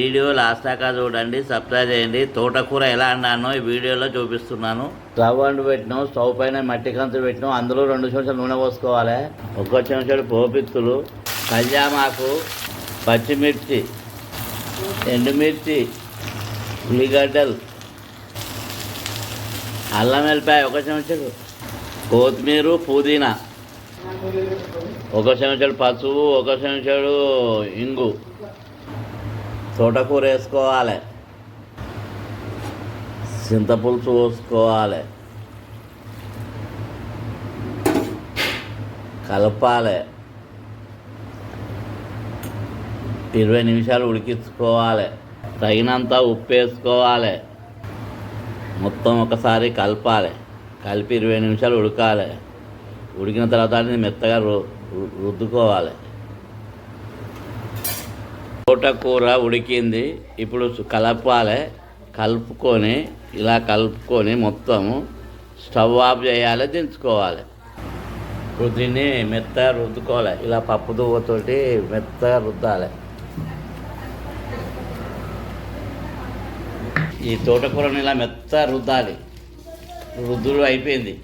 Video last దాకా చూడండి subscribe చేయండి. తోటకూర ఎలా అన్నానో ఈ వీడియోలో చూపిస్తున్నాను. స్టవ్ అంటు పెట్టినాం స్టవ్ పైన మట్టి కంచు పెట్టినాం అందులో రెండు చెంచాలు నూనె పోసుకోవాలి. ఒక చెంచాడు పోపిత్తులు కళ్యామాకు పచ్చిమిర్చి ఎండుమిర్చి ఉల్లిగడ్డలు అల్లం వెల్లిపాయ ఒక చెంచాడు కొత్తిమీర పుదీనా ఒక చెంచాడు పసుపు ఒక చెంచాడు ఇంగు. తోటకూర వేసుకోవాలి. చింతపులుసు పోసుకోవాలి. కలపాలి. ఇరవై నిమిషాలు ఉడికించుకోవాలి. తగినంత ఉప్పు వేసుకోవాలి. మొత్తం ఒకసారి కలపాలి. కలిపి ఇరవై నిమిషాలు ఉడకాలి. ఉడికిన తర్వాత మెత్తగా రు- రుద్దుకోవాలి. తోటకూర ఉడికింది. ఇప్పుడు కలపాలి. కలుపుకొని ఇలా కలుపుకొని మొత్తము స్టవ్ ఆఫ్ చేయాలి దించుకోవాలి. రుద్దిని మెత్తగా రుద్దుకోవాలి. ఇలా పప్పు దువ్వతోటి మెత్తగా రుద్దాలి. ఈ తోటకూరని ఇలా మెత్తగా రుద్దాలి. రుద్దుడు అయిపోయింది.